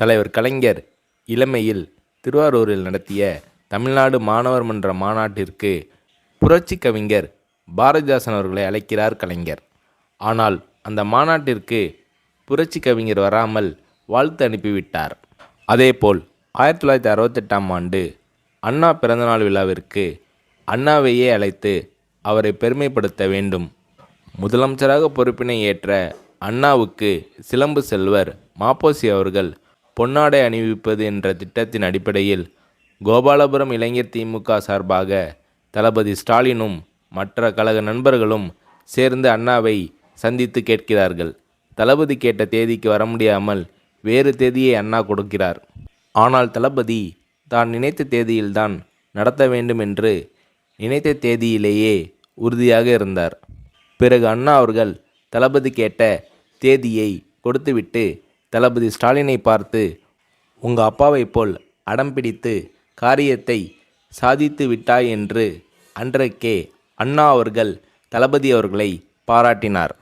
தலைவர் கலைஞர் இளமையில் திருவாரூரில் நடத்திய தமிழ்நாடு மாணவர் மன்ற மாநாட்டிற்கு புரட்சி கவிஞர் பாரதிதாசன் அவர்களை அழைக்கிறார் கலைஞர். ஆனால் அந்த மாநாட்டிற்கு புரட்சி கவிஞர் வராமல் வாழ்த்து அனுப்பிவிட்டார். அதேபோல் ஆயிரத்தி தொள்ளாயிரத்தி அறுபத்தெட்டாம் ஆண்டு அண்ணா பிறந்தநாள் விழாவிற்கு அண்ணாவையே அழைத்து அவரை பெருமைப்படுத்த வேண்டும். முதலமைச்சராக பொறுப்பினை ஏற்ற அண்ணாவுக்கு சிலம்பு செல்வர் மாப்போசி அவர்கள் பொன்னாடை அணிவிப்பது என்ற திட்டத்தின் அடிப்படையில் கோபாலபுரம் இளைஞர் திமுக சார்பாக தளபதி ஸ்டாலினும் மற்ற கழக நண்பர்களும் சேர்ந்து அண்ணாவை சந்தித்து கேட்கிறார்கள். தளபதி கேட்ட தேதிக்கு வர முடியாமல் வேறு தேதியை அண்ணா கொடுக்கிறார். ஆனால் தளபதி தான் நினைத்த தேதியில்தான் நடத்த வேண்டும் என்று நினைத்த தேதியிலேயே உறுதியாக இருந்தார். பிறகு அண்ணா அவர்கள் தளபதி கேட்ட தேதியை கொடுத்துவிட்டு தளபதி ஸ்டாலினை பார்த்து உங்கள் அப்பாவைப் போல் அடம் பிடித்து காரியத்தை சாதித்து விட்டாய் என்று அன்றைக்கே அண்ணா அவர்கள் தளபதி அவர்களை பாராட்டினார்.